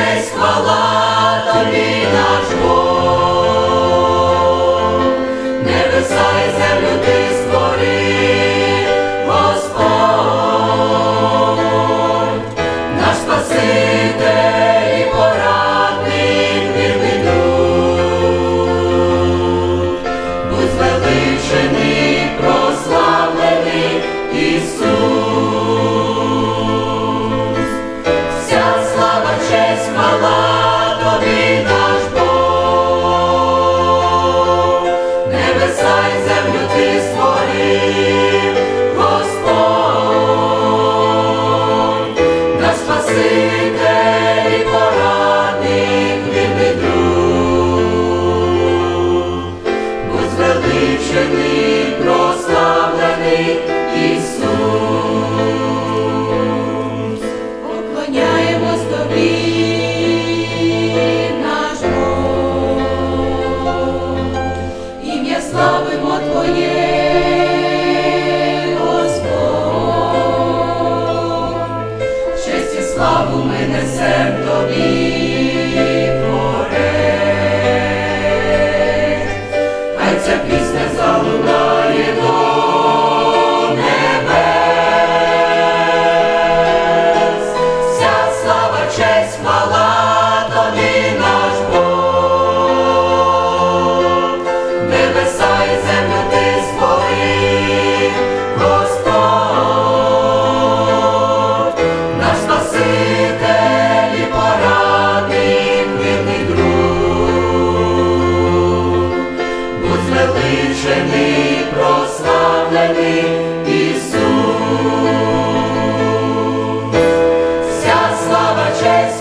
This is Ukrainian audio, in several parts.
честь, хвала тобі наш Бог, небеса і землю ти Освячений, прославлений Ісус, поклоняємось тобі, наш Бог, ім'я славимо Твоє, Господь, честь славу ми несем тобі.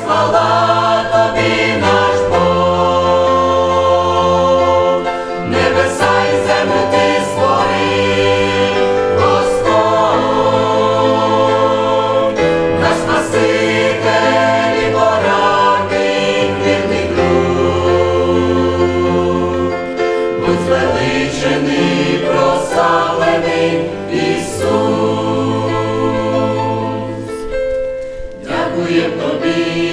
хвала тобі наш Бог, небеса і землю ти створив, Господь, наш спаситель і поранний вірний друг, будь звеличений, прославлений Ісус. Дякуємо тобі.